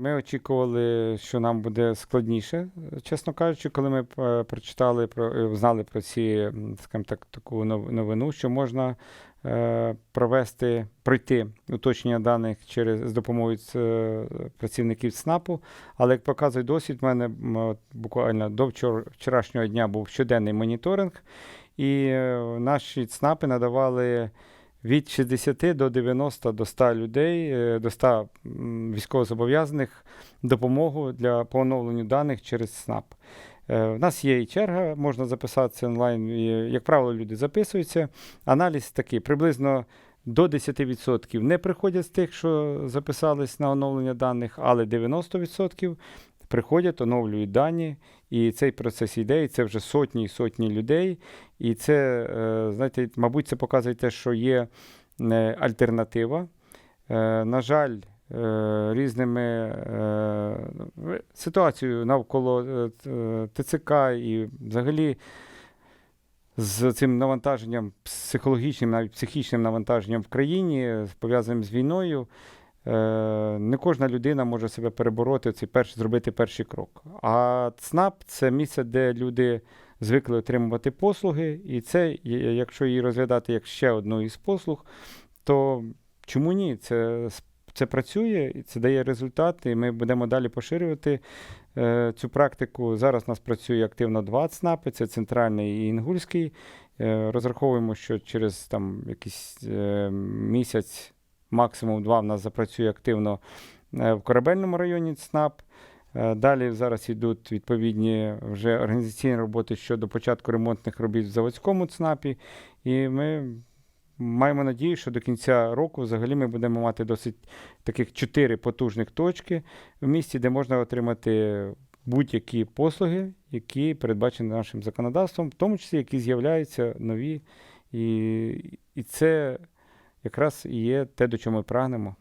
Ми очікували, що нам буде складніше, чесно кажучи, коли ми е, прочитали про е, знали про ці, скажімо так, таку нов- новину, що можна е, провести, пройти уточнення даних через з допомогою працівників ЦНАПу. Але як показує досвід, в мене буквально до вчор, вчорашнього дня був щоденний моніторинг, і наші ЦНАПи надавали від 60 до 90 до 100 людей, е, до 100 військовозобов'язаних допомогу для по оновленню даних через СНАП. Е, У нас є і черга, можна записатися онлайн. Як правило, люди записуються. Аналіз такий: приблизно до 10% не приходять з тих, що записались на оновлення даних, але 90% приходять, оновлюють дані. І цей процес йде, і це вже сотні і сотні людей. І це, е, знаєте, мабуть, це показує те, що є е, альтернатива. Е, На жаль, різними ситуацією навколо ТЦК і взагалі з цим навантаженням, психологічним, навіть психічним навантаженням в країні, пов'язаним з війною. Е, Не кожна людина може себе перебороти, цей перш, зробити перший крок. А ЦНАП це місце, де люди звикли отримувати послуги, і це, якщо її розглядати як ще одну із послуг, то чому ні? Це, це працює і це дає результат, і ми будемо далі поширювати е, цю практику. Зараз у нас працює активно два ЦНАПи, це центральний і інгульський. Е, розраховуємо, що через там якийсь е, місяць, максимум два, в нас запрацює активно е, в корабельному районі ЦНАП. Е, Далі зараз йдуть відповідні вже організаційні роботи щодо початку ремонтних робіт в заводському ЦНАПі. І ми маємо надію, що до кінця року взагалі ми будемо мати досить таких чотири потужних точки в місті, де можна отримати будь-які послуги, які передбачені нашим законодавством, в тому числі які з'являються нові. І, і це якраз і є те, до чого ми прагнемо.